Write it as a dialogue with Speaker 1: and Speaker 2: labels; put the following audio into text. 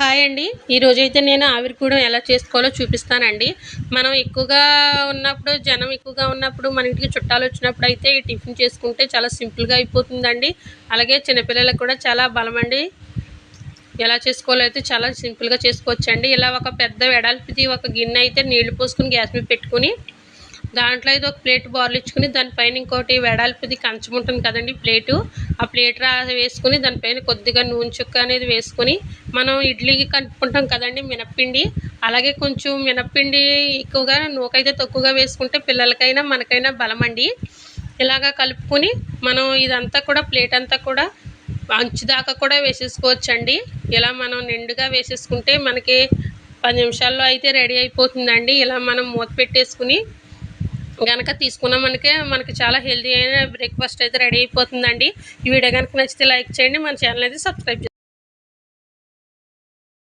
Speaker 1: Hi అండి. ఈరోజు అయితే నేను ఆవిరికూడం ఎలా చేసుకోవాలో చూపిస్తానండి. మనం ఎక్కువగా ఉన్నప్పుడు జనం ఎక్కువగా ఉన్నప్పుడు మన ఇంటికి చుట్టాలు వచ్చినప్పుడు అయితే ఈ టిఫిన్ చేసుకుంటే చాలా సింపుల్గా అయిపోతుందండి. అలాగే చిన్నపిల్లలకు కూడా చాలా బలమండి. ఎలా చేసుకోవాలో అయితే చాలా సింపుల్గా చేసుకోవచ్చండి. ఇలా ఒక పెద్ద వెడల్పిది ఒక గిన్నె అయితే నీళ్ళు పోసుకుని గ్యాస్ మీద పెట్టుకుని దాంట్లో అయితే ఒక ప్లేట్ బార్లు ఇచ్చుకుని దానిపైన ఇంకోటి వెడల్పుది కంచం ఉంటుంది కదండి ప్లేటు. ఆ ప్లేట్ రా వేసుకుని దానిపైన కొద్దిగా నూనె చుక్క అనేది వేసుకొని మనం ఇడ్లీకి కలుపుకుంటాం కదండి మినప్పిండి. అలాగే కొంచెం మినప్పిండి ఎక్కువగా నూకైతే తక్కువగా వేసుకుంటే పిల్లలకైనా మనకైనా బలం అండి ఇలాగా కలుపుకొని మనం ఇదంతా కూడా ప్లేట్ అంతా కూడా అంచు దాకా కూడా వేసేసుకోవచ్చండి. ఇలా మనం నిండుగా వేసేసుకుంటే మనకి పది నిమిషాల్లో అయితే రెడీ అయిపోతుందండి. ఇలా మనం మూత పెట్టేసుకుని కనుక తీసుకున్నామనికే మనకి చాలా హెల్తీ అయిన బ్రేక్ఫాస్ట్ అయితే రెడీ అయిపోతుందండి. ఈ వీడియో కనుక నచ్చితే లైక్ చేయండి మన ఛానల్ అయితే సబ్స్క్రైబ్